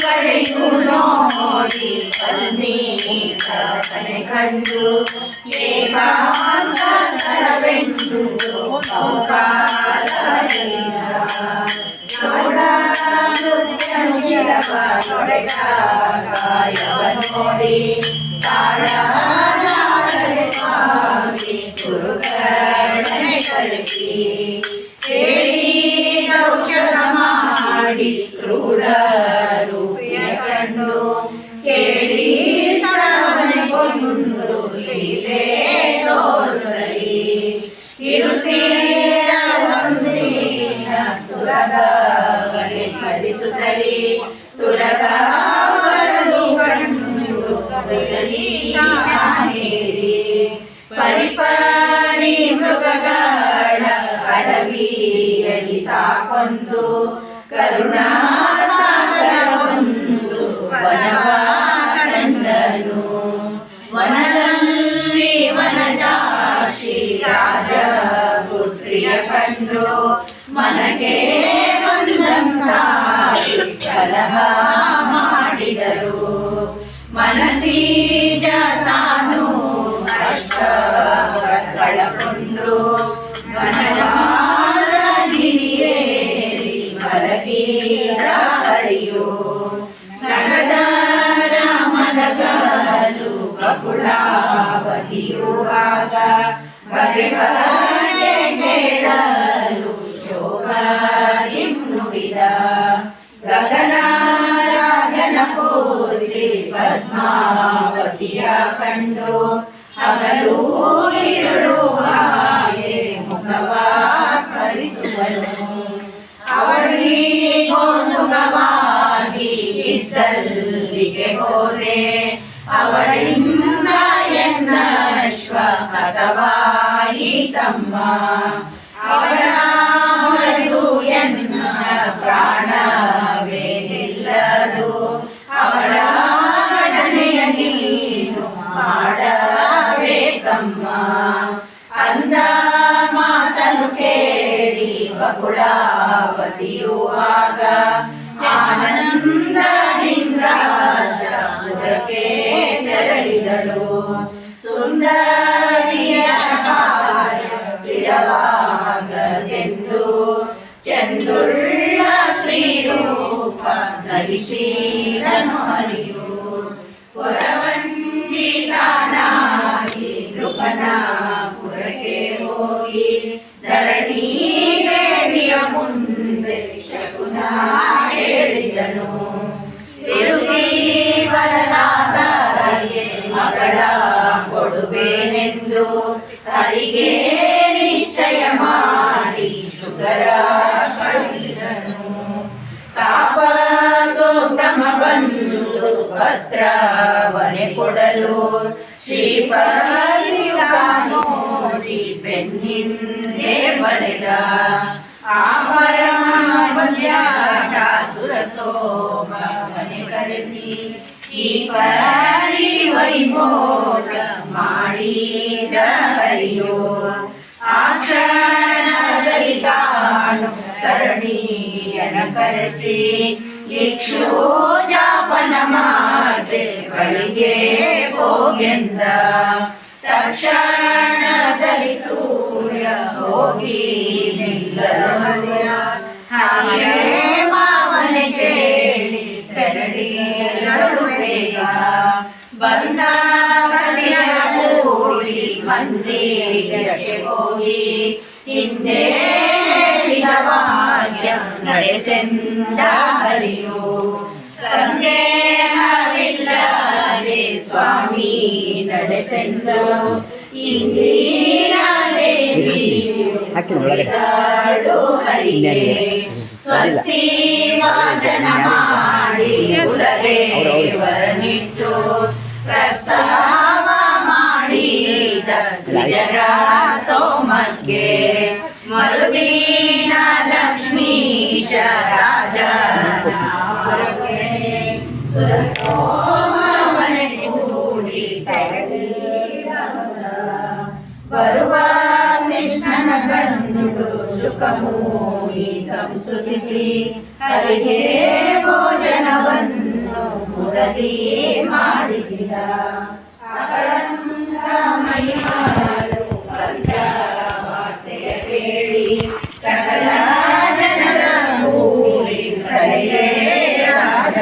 ಕಡೆಯು ನೋಡಿ ಕಲ್ಮೀಕನೆ ಕಂಡು ಏಕಾಂತ ಸ್ಥಳವೆಂದು ಬಹುಕಾಲದಿಂದ ನೋಡ ರೂಪಿಯ ಕಂಡು ಕೇಳಿ ಶ್ರವಣೆಗೊಂಡು ಲೀಲೆ ತೋರುತ್ತಲಿ ಇರುತ್ತೀರ ಒಂದಿನ ತುರಗ ಸ್ಮರಿಸುತ್ತಲಿ. ಬರಲಿ ನಾನೇರಿ ಪರಿಪರಿ ಮೃಗಗಳ, ಅಡವಿಯಲ್ಲಿ ತಾಕೊಂದು ಕರುಣಾ ಮನಸೀಜ ತಾನು ಅಷ್ಟಗಳನ್ನು ಮನಗಿರಿಯೇರಿ ಮಲಗಿದ ಹರಿಯು ನಗದರ ಮಲಗಲು ಬಕುಳಾವತಿಯು ಆಗ ಬಗೆ ಬಗೆ ಕೇಳಲು ಶೋಭ ನುಡಿದ ಗಗನ ರಾಜನ ಪುತ್ರಿ ಪದ್ಮಾವತಿಯ ಕಂಡು ಹಗಲು ಇರುಳು ಹಾಗೆ ಮುಖವ ಸ್ಮರಿಸುವನು ಅವಳಿಗೋ ಸುಖವಾಗಿ ಇದ್ದಲ್ಲಿಗೆ ಹೋದೆ. ಅವಳಿಂದ ಎನ್ನಶ್ವ ಹತವಾಯಿ ತಮ್ಮ ಅವಳ ಪ್ರಾಣ ಎನ್ನ ಪ್ರಾಣವೇನಿಲ್ಲದು ಕೇಳಿ ಬಕುಳಾವತಿಯು ಆಗ ಆನಂದ ಪುರಕ್ಕೆ ತೆರಳಿದಳು. ಸುಂದರಿಯ ಸ್ಥಿರವಾಗದೆಂದು ಚಂದುಳ್ಳ ಶ್ರೀರೂಪ ಧರಿಸಿದನು ಹರಿಯು ಪುರವಂಜಿತಾನಾಗಿ ಹೇಳಿದನು. ತಿರುಗಿ ಬರಲಾದರೆ ಮಗಳ ಕೊಡುವೇನೆಂದು. ಹರಿಗೆ ನಿಶ್ಚಯ ಮಾಡಿ ಶುಗರ ಕಳುಹಿಸಿದನು. ತಾಪ ಸೋತ್ತಮ ಬಂದು ಪತ್ರವನೆ ಕೊಡಲು. ನೋಡಿ ಬೆನ್ನಿಂದೆ ಬರೆದ. ಸುರ ಸೋಮ ಮನೆ ಕರೆಸಿ ಈ ಪರಿ ವೈಭೋಗ ಮಾಡಿದ ಹರಿಯೋ. ಆ ಕ್ಷಣದಲ್ಲಿ ತಾನು ಸರಣಿಯನ ಕರೆಸಿ, ಇಕ್ಷು ಜಾಪನ ಮಾತೆ ಬಳಿಗೆ ಹೋಗೆಂದ. ತಕ್ಷಣದಲ್ಲಿ ಸೂರ್ಯ ಹೋಗಿ ನಿಲ್ಲ ಹಾಗೆ ತೆರಳಿ ಬೇಗ ಬಂದ ಸನಿಯರ ಕೂಡಿ ಮಂದಿರಕ್ಕೆ ಹೋಗಿ ಹಿಂದೆ ಹೇಳಿದ ವಾಕ್ಯ ನಡೆಸೆಂದ ಹರಿಯು ಸಂದೇಹವಿಲ್ಲದೆ ಸ್ವಾಮಿ ನಡೆಸೆಂದು ಇಂದಿನ ದೇವಿಯು ಹಾಕಿನ ಒಳಗಡೆ. ನುಡಿದಾಳು ಹರಿಗೆ ಸ್ವಸ್ತಿ ವಾಚನ ಮಾಡಿ ಕುಲದೇವನಿಟ್ಟು ಪ್ರಸ್ತಾವ ಮಾಡಿದ ದ್ವಿಜರ ಸೋಮಕ್ಕೆ ಮರುದಿನ ಲಕ್ಷ್ಮೀಶ ರಾಜನ ಸುರಸೋಮನೆ ಕೂಡಿ ಬರುವ ಕೃಷ್ಣನ ಕಂಡು ಸುಖಮೂಗಿ ಸಂಸ್ಕೃತಿಸಿ ಹರಿಗೆ ಭೋಜನ ಮದಿ ಮಾಡಿಸಿದ ಅಕಳಂಕ ಮಹಿಮಾಳು ಪಂಚವಾರ್ತೆಯ ಕೇಳಿ ಸಕಲ ಜನರ ಕೂಡಿ ಕರೆಯೇ ರಾಜ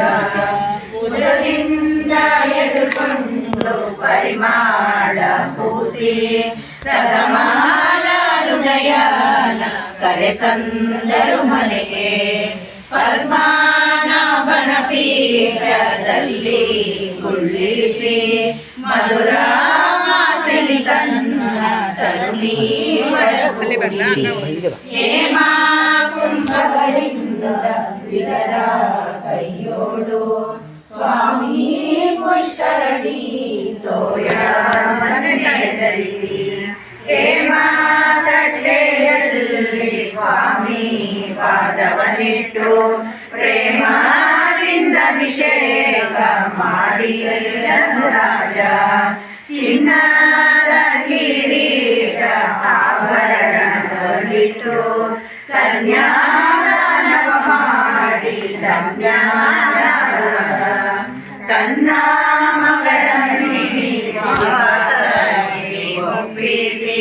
ಉದರಿಂದ ಎದುಕೊಂಡು ಪರಿಮಾಳ ಪೂಸಿ ಸದಮಾಲ ಹೃದಯನ ಕರೆ ತಂದರು ಮನೆಗೆ ಪದ್ಮಾನಾಭನ ಪೀಠದಲ್ಲಿ ಕುಳ್ಳಿರಿಸಿ ಮಧುರ ಮಾತಲಿ ತನ್ನ ತರುಣಿ ಒಳಗೂಡಿ ಹೇಮಾ ಕುಂಭಗಳಿಂದ ವಿರರ ಕೈಯೋಡು ಸ್ವಾಮಿ ಪುಷ್ಕರಣಿ ತೋಯ ಧರಿಸಿ ಹೇಮಾ ತಟ್ಟೆಯಲ್ಲಿ ಸ್ವಾಮಿ ಪಾದವನಿಟ್ಟು ಪ್ರೇಮದಿಂದ ಅಭಿಷೇಕ ಮಾಡಿ ರಾಜ ಚಿನ್ನದ ಕಿರೀಟ ಆಭರಣಗಳಿಟ್ಟು ಕನ್ಯಾದಾನವ ಮಾಡಿ ಧನ್ಯರಾದ ತನ್ನ ಮಗಳನ್ನೇ ಒಪ್ಪಿಸಿ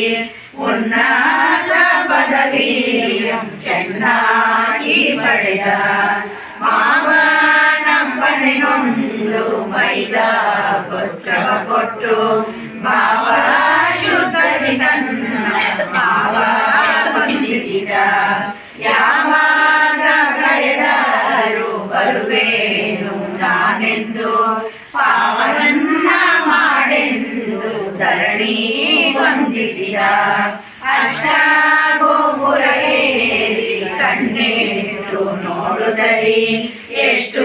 ಉನ್ನತ ಪದವಿಯಂ ಚೆನ್ನಾಗಿ ಪಡೆದ ಮಾವನ ಪಣೆನೊಂದು ಮೈದ ವಸ್ತ್ರವ ಕೊಟ್ಟು ಭಾವ ಶುದ್ಧಿ ತನ್ನ ಭಾವ ಬಂದಿಸಿದ ಯಾವಾಗ ಕರೆದರು ಬರುವೇನು ನಾನೆಂದು ಪಾವನನ್ನ ಮಾಡೆಂದು ಧರಣಿ ವಂದಿಸಿದ ಅಷ್ಟ ಗೋಪುರ ಏರಿ ಕಣ್ಣೇಟು ನೋಡುತ್ತಲಿ ಎಷ್ಟು